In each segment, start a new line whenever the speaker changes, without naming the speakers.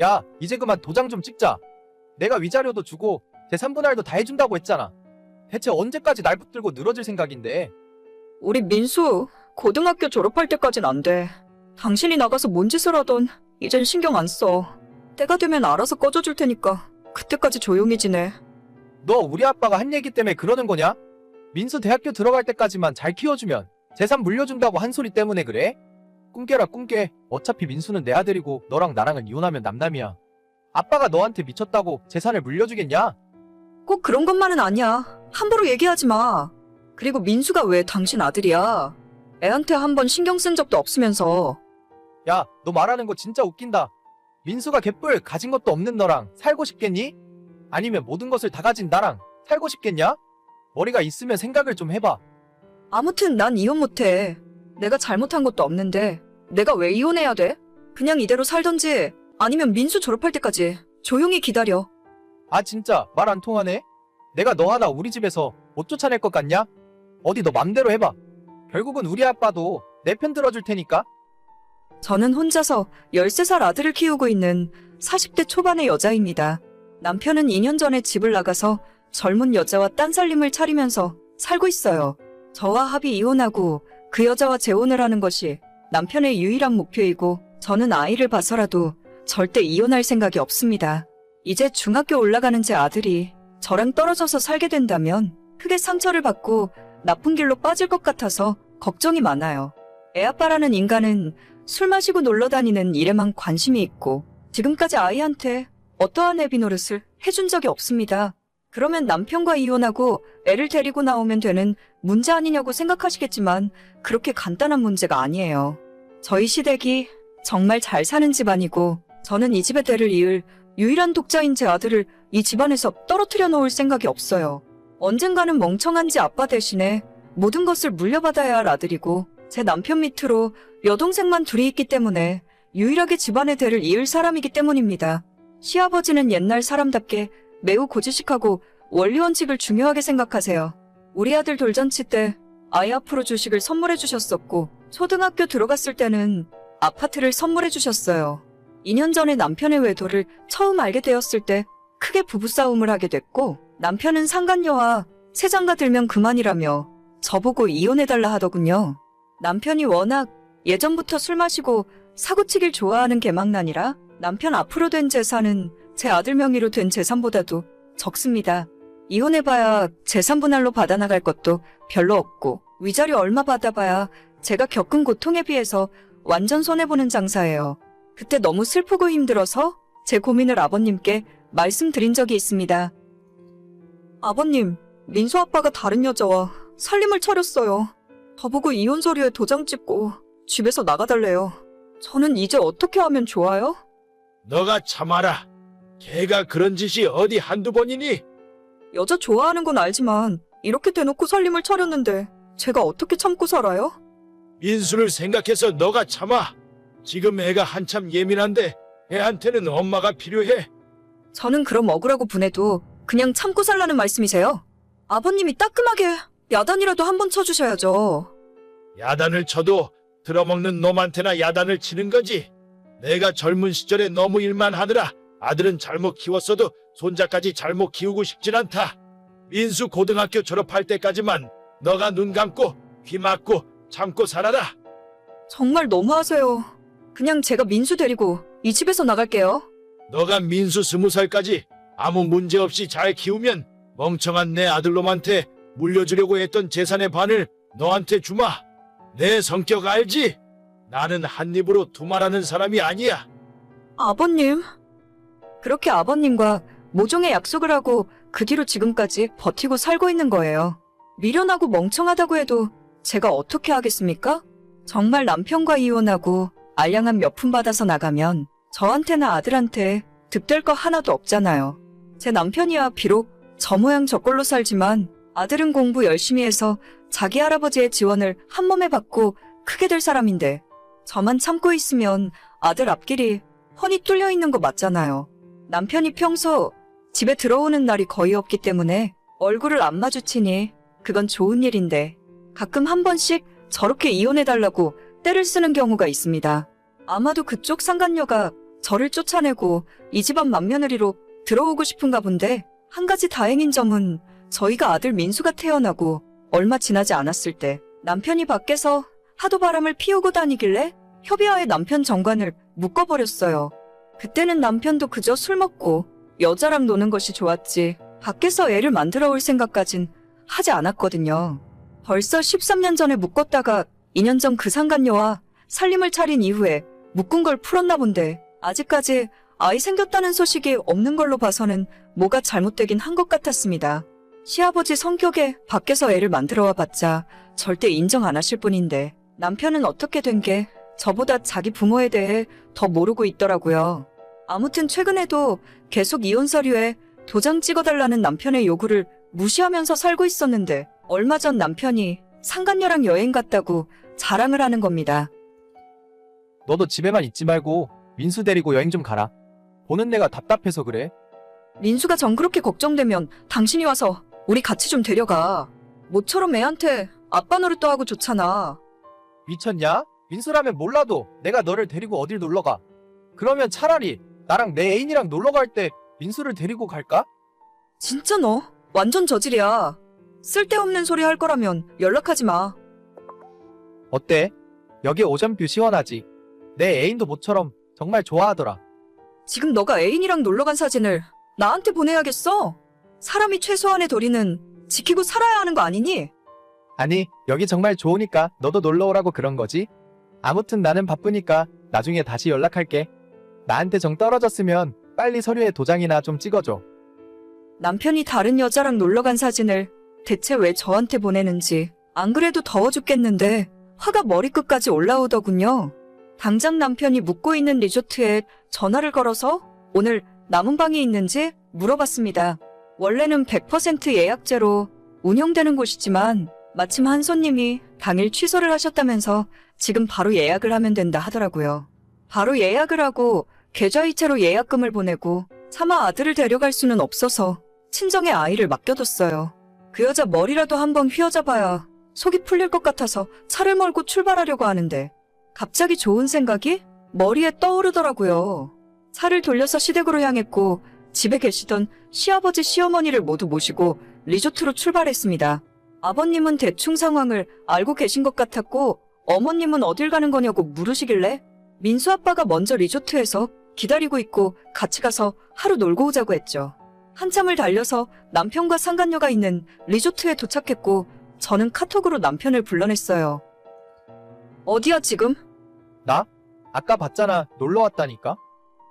야, 이제 그만 도장 좀 찍자. 내가 위자료도 주고 제 3분의 1도 다 해준다고 했잖아. 대체 언제까지 날 붙들고 늘어질 생각인데?
우리 민수 고등학교 졸업할 때까진 안 돼. 당신이 나가서 뭔 짓을 하던 이젠 신경 안 써. 때가 되면 알아서 꺼져줄 테니까 그때까지 조용히 지내.
너 우리 아빠가 한 얘기 때문에 그러는 거냐? 민수 대학교 들어갈 때까지만 잘 키워주면 재산 물려준다고 한 소리 때문에 그래? 꿈깨라 꿈깨. 어차피 민수는 내 아들이고 너랑 나랑은 이혼하면 남남이야. 아빠가 너한테 미쳤다고 재산을 물려주겠냐?
꼭 그런 것만은 아니야. 함부로 얘기하지 마. 그리고 민수가 왜 당신 아들이야? 애한테 한 번 신경 쓴 적도 없으면서.
야, 너 말하는 거 진짜 웃긴다. 민수가 개뿔 가진 것도 없는 너랑 살고 싶겠니? 아니면 모든 것을 다 가진 나랑 살고 싶겠냐? 머리가 있으면 생각을 좀 해봐.
아무튼 난 이혼 못해. 내가 잘못한 것도 없는데 내가 왜 이혼해야 돼? 그냥 이대로 살던지 아니면 민수 졸업할 때까지 조용히 기다려.
아 진짜 말 안 통하네? 내가 너 하나 우리 집에서 못 쫓아낼 것 같냐? 어디 너 맘대로 해봐. 결국은 우리 아빠도 내 편 들어줄 테니까.
저는 혼자서 13살 아들을 키우고 있는 40대 초반의 여자입니다. 남편은 2년 전에 집을 나가서 젊은 여자와 딴 살림을 차리면서 살고 있어요. 저와 합의 이혼하고 그 여자와 재혼을 하는 것이 남편의 유일한 목표이고 저는 아이를 봐서라도 절대 이혼할 생각이 없습니다. 이제 중학교 올라가는 제 아들이 저랑 떨어져서 살게 된다면 크게 상처를 받고 나쁜 길로 빠질 것 같아서 걱정이 많아요. 애아빠라는 인간은 술 마시고 놀러 다니는 일에만 관심이 있고 지금까지 아이한테 어떠한 애비 노릇을 해준 적이 없습니다. 그러면 남편과 이혼하고 애를 데리고 나오면 되는 문제 아니냐고 생각하시겠지만 그렇게 간단한 문제가 아니에요. 저희 시댁이 정말 잘 사는 집안이고 저는 이 집의 대를 이을 유일한 독자인 제 아들을 이 집안에서 떨어뜨려 놓을 생각이 없어요. 언젠가는 멍청한 지 아빠 대신에 모든 것을 물려받아야 할 아들이고 제 남편 밑으로 여동생만 둘이 있기 때문에 유일하게 집안의 대를 이을 사람이기 때문입니다. 시아버지는 옛날 사람답게 매우 고지식하고 원리 원칙을 중요하게 생각하세요. 우리 아들 돌잔치 때 아이 앞으로 주식을 선물해 주셨었고 초등학교 들어갔을 때는 아파트를 선물해 주셨어요. 2년 전에 남편의 외도를 처음 알게 되었을 때 크게 부부싸움을 하게 됐고 남편은 상간녀와 세장가 들면 그만이라며 저보고 이혼해달라 하더군요. 남편이 워낙 예전부터 술 마시고 사고치길 좋아하는 개망난이라 남편 앞으로 된 재산은 제 아들 명의로 된 재산보다도 적습니다. 이혼해봐야 재산 분할로 받아나갈 것도 별로 없고 위자료 얼마 받아봐야 제가 겪은 고통에 비해서 완전 손해보는 장사예요. 그때 너무 슬프고 힘들어서 제 고민을 아버님께 말씀드린 적이 있습니다. 아버님, 민수 아빠가 다른 여자와 살림을 차렸어요. 저보고 이혼 서류에 도장 찍고 집에서 나가달래요. 저는 이제 어떻게 하면 좋아요?
너가 참아라. 걔가 그런 짓이 어디 한두 번이니?
여자 좋아하는 건 알지만 이렇게 대놓고 살림을 차렸는데 제가 어떻게 참고 살아요?
민수를 생각해서 너가 참아. 지금 애가 한참 예민한데 애한테는 엄마가 필요해.
저는 그럼 억울하고 분해도 그냥 참고 살라는 말씀이세요? 아버님이 따끔하게 야단이라도 한 번 쳐주셔야죠.
야단을 쳐도 들어먹는 놈한테나 야단을 치는 거지. 내가 젊은 시절에 너무 일만 하느라 아들은 잘못 키웠어도 손자까지 잘못 키우고 싶진 않다. 민수 고등학교 졸업할 때까지만 너가 눈 감고 귀 막고 참고 살아라.
정말 너무하세요. 그냥 제가 민수 데리고 이 집에서 나갈게요.
너가 민수 스무 살까지 아무 문제 없이 잘 키우면 멍청한 내 아들놈한테 물려주려고 했던 재산의 반을 너한테 주마. 내 성격 알지? 나는 한 입으로 두말하는 사람이 아니야.
아버님. 그렇게 아버님과 모종의 약속을 하고 그 뒤로 지금까지 버티고 살고 있는 거예요. 미련하고 멍청하다고 해도 제가 어떻게 하겠습니까? 정말 남편과 이혼하고 알량한 몇 푼 받아서 나가면 저한테나 아들한테 득될 거 하나도 없잖아요. 제 남편이야 비록 저 모양 저 꼴로 살지만 아들은 공부 열심히 해서 자기 할아버지의 지원을 한 몸에 받고 크게 될 사람인데 저만 참고 있으면 아들 앞길이 훤히 뚫려 있는 거 맞잖아요. 남편이 평소 집에 들어오는 날이 거의 없기 때문에 얼굴을 안 마주치니 그건 좋은 일인데 가끔 한 번씩 저렇게 이혼해달라고 때를 쓰는 경우가 있습니다. 아마도 그쪽 상간녀가 저를 쫓아내고 이 집안 맏며느리로 들어오고 싶은가 본데 한 가지 다행인 점은 저희가 아들 민수가 태어나고 얼마 지나지 않았을 때 남편이 밖에서 하도 바람을 피우고 다니길래 협의하에 남편 정관을 묶어버렸어요. 그때는 남편도 그저 술 먹고 여자랑 노는 것이 좋았지 밖에서 애를 만들어 올 생각까진 하지 않았거든요. 벌써 13년 전에 묶었다가 2년 전 그 상간녀와 살림을 차린 이후에 묶은 걸 풀었나 본데 아직까지 아이 생겼다는 소식이 없는 걸로 봐서는 뭐가 잘못되긴 한 것 같았습니다. 시아버지 성격에 밖에서 애를 만들어 와 봤자 절대 인정 안 하실 분인데 남편은 어떻게 된 게 저보다 자기 부모에 대해 더 모르고 있더라고요. 아무튼 최근에도 계속 이혼 서류에 도장 찍어달라는 남편의 요구를 무시하면서 살고 있었는데 얼마 전 남편이 상간녀랑 여행 갔다고 자랑을 하는 겁니다.
너도 집에만 있지 말고 민수 데리고 여행 좀 가라. 보는 내가 답답해서 그래.
민수가 정 그렇게 걱정되면 당신이 와서 우리 같이 좀 데려가. 모처럼 애한테 아빠 노릇도 하고 좋잖아.
미쳤냐? 민수라면 몰라도 내가 너를 데리고 어딜 놀러 가. 그러면 차라리 나랑 내 애인이랑 놀러 갈 때 민수를 데리고 갈까?
진짜 너 완전 저질이야. 쓸데없는 소리 할 거라면 연락하지 마.
어때? 여기 오션뷰 시원하지? 내 애인도 모처럼 정말 좋아하더라.
지금 너가 애인이랑 놀러 간 사진을 나한테 보내야겠어. 사람이 최소한의 도리는 지키고 살아야 하는 거 아니니?
아니, 여기 정말 좋으니까 너도 놀러 오라고 그런 거지? 아무튼 나는 바쁘니까 나중에 다시 연락할게. 나한테 정 떨어졌으면 빨리 서류에 도장이나 좀 찍어줘.
남편이 다른 여자랑 놀러 간 사진을 대체 왜 저한테 보내는지 안 그래도 더워 죽겠는데 화가 머리끝까지 올라오더군요. 당장 남편이 묵고 있는 리조트에 전화를 걸어서 오늘 남은 방이 있는지 물어봤습니다. 원래는 100% 예약제로 운영되는 곳이지만 마침 한 손님이 당일 취소를 하셨다면서 지금 바로 예약을 하면 된다 하더라고요. 바로 예약을 하고 계좌이체로 예약금을 보내고 차마 아들을 데려갈 수는 없어서 친정에 아이를 맡겨뒀어요. 그 여자 머리라도 한번 휘어잡아야 속이 풀릴 것 같아서 차를 몰고 출발하려고 하는데 갑자기 좋은 생각이 머리에 떠오르더라고요. 차를 돌려서 시댁으로 향했고 집에 계시던 시아버지 시어머니를 모두 모시고 리조트로 출발했습니다. 아버님은 대충 상황을 알고 계신 것 같았고 어머님은 어딜 가는 거냐고 물으시길래 민수 아빠가 먼저 리조트에서 기다리고 있고 같이 가서 하루 놀고 오자고 했죠. 한참을 달려서 남편과 상간녀가 있는 리조트에 도착했고 저는 카톡으로 남편을 불러냈어요. 어디야 지금?
나? 아까 봤잖아. 놀러 왔다니까?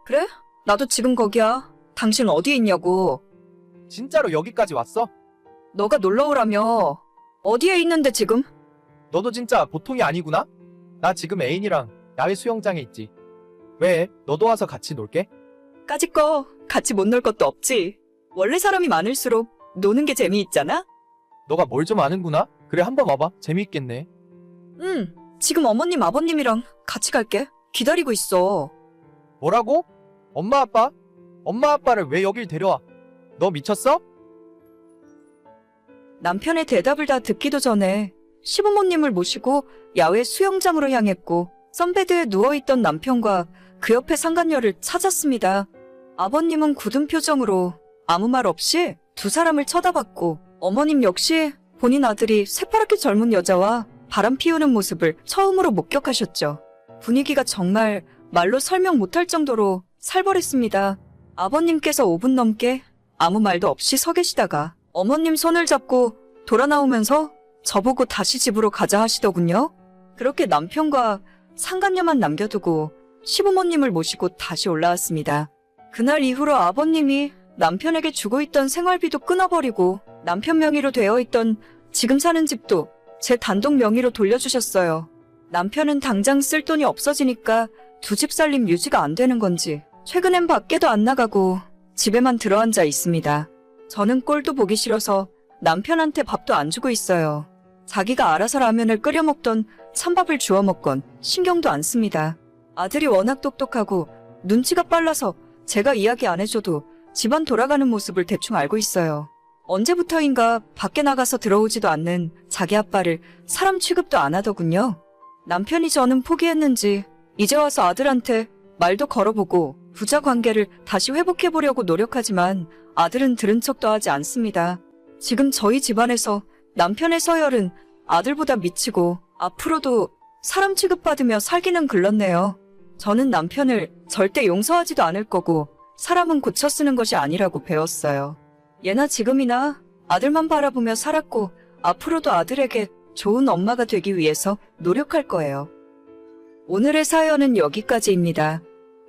그래? 나도 지금 거기야. 당신 어디에 있냐고.
진짜로 여기까지 왔어?
너가 놀러 오라며. 어디에 있는데 지금?
너도 진짜 보통이 아니구나? 나 지금 애인이랑 야외 수영장에 있지. 왜? 너도 와서 같이 놀게?
까짓 거 같이 못 놀 것도 없지. 원래 사람이 많을수록 노는 게 재미있잖아?
너가 뭘 좀 아는구나? 그래 한번 와봐. 재미있겠네.
응. 지금 어머님 아버님이랑 같이 갈게. 기다리고 있어.
뭐라고? 엄마 아빠? 엄마 아빠를 왜 여길 데려와? 너 미쳤어?
남편의 대답을 다 듣기도 전에 시부모님을 모시고 야외 수영장으로 향했고 선베드에 누워있던 남편과 그 옆에 상간녀를 찾았습니다. 아버님은 굳은 표정으로 아무 말 없이 두 사람을 쳐다봤고 어머님 역시 본인 아들이 새파랗게 젊은 여자와 바람 피우는 모습을 처음으로 목격하셨죠. 분위기가 정말 말로 설명 못할 정도로 살벌했습니다. 아버님께서 5분 넘게 아무 말도 없이 서 계시다가 어머님 손을 잡고 돌아 나오면서 저보고 다시 집으로 가자 하시더군요. 그렇게 남편과 상간녀만 남겨두고 시부모님을 모시고 다시 올라왔습니다. 그날 이후로 아버님이 남편에게 주고 있던 생활비도 끊어버리고 남편 명의로 되어 있던 지금 사는 집도 제 단독 명의로 돌려주셨어요. 남편은 당장 쓸 돈이 없어지니까 두 집 살림 유지가 안 되는 건지 최근엔 밖에도 안 나가고 집에만 들어앉아 있습니다. 저는 꼴도 보기 싫어서 남편한테 밥도 안 주고 있어요. 자기가 알아서 라면을 끓여 먹던 찬밥을 주워 먹건 신경도 안 씁니다. 아들이 워낙 똑똑하고 눈치가 빨라서 제가 이야기 안 해줘도 집안 돌아가는 모습을 대충 알고 있어요. 언제부터인가 밖에 나가서 들어오지도 않는 자기 아빠를 사람 취급도 안 하더군요. 남편이 저는 포기했는지 이제 와서 아들한테 말도 걸어보고 부자 관계를 다시 회복해보려고 노력하지만 아들은 들은 척도 하지 않습니다. 지금 저희 집안에서 남편의 서열은 아들보다 미치고 앞으로도 사람 취급받으며 살기는 글렀네요. 저는 남편을 절대 용서하지도 않을 거고 사람은 고쳐 쓰는 것이 아니라고 배웠어요. 예나 지금이나 아들만 바라보며 살았고 앞으로도 아들에게 좋은 엄마가 되기 위해서 노력할 거예요. 오늘의 사연은 여기까지입니다.